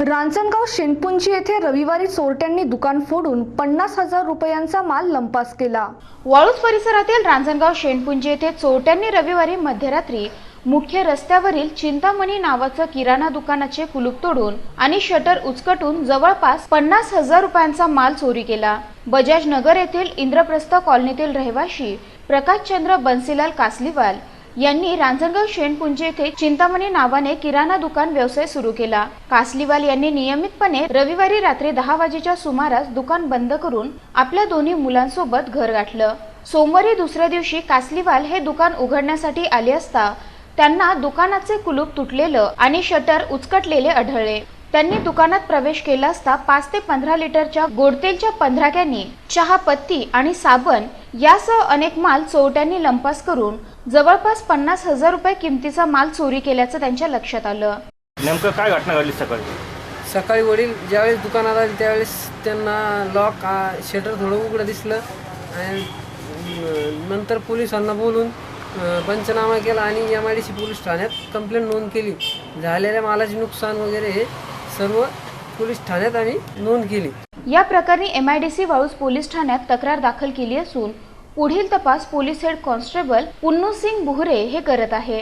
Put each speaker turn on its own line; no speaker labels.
रांजणगाव शेनपुंजी येथे रविवारी चोरट्यांनी दुकान फोडून पन्नास हजार रुपयांचा माल लंपास केला.
वाळूज परिसरातील रांजणगाव शेणपुंजी येथे चोरट्यांनी रविवारी मध्यरात्री मुख्य रस्त्यावरील चिंतामणी नावाचं किराणा दुकानाचे कुलूप तोडून आणि शटर उचकटून जवळपास पन्नास हजार रुपयांचा माल चोरी केला. बजाज नगर येथील इंद्रप्रस्थ कॉलनीतील रहिवाशी प्रकाशचंद्र बन्सीलाल कासलीवाल यांनी रांजणगाव शेणपुंज येथे चिंतामणी नावाने किराणा दुकान व्यवसाय सुरू केला. कासलीवाल यांनी नियमितपणे रविवारी रात्री दहा वाजेच्या सुमारास दुकान बंद करून आपल्या दोन्ही मुलांसोबत घर गाठलं. सोमवारी दुसऱ्या दिवशी कासलीवाल हे दुकान उघडण्यासाठी आले असता त्यांना दुकानाचे कुलूप तुटलेलं आणि शटर उचकटलेले आढळले. त्यांनी दुकानात प्रवेश केला असता पाच ते पंधरा लिटरच्या गोडतेलच्या पंधरा कॅनी चहा पत्ती आणि साबण यासह अनेक माल चोरट्यांनी लंपास करून जवळपास पन्नास हजार रुपये किमतीचा माल चोरी केल्याचं त्यांच्या लक्षात आलं.
नेमकं काय घटना घडली सकाळी?
सकाळी वडील ज्यावेळेस दुकानात आले त्यावेळेस त्यांना लॉक शटर थोडं उघडं दिसलं आणि अं, नंतर पोलिसांना बोलून अं, पंचनामा केला आणि M I D C police ठाण्यात कंप्लेंट नोंद केली. झालेल्या मालाचे नुकसान वगैरे हे सर्व पोलीस ठाण्यात आम्ही नोंद केली.
या प्रकरणी एमआयडीसी वाळूज पोलीस ठाण्यात तक्रार दाखल केली असून पुढील तपास police head constable Punnu Singh Buhre हे करत आहे.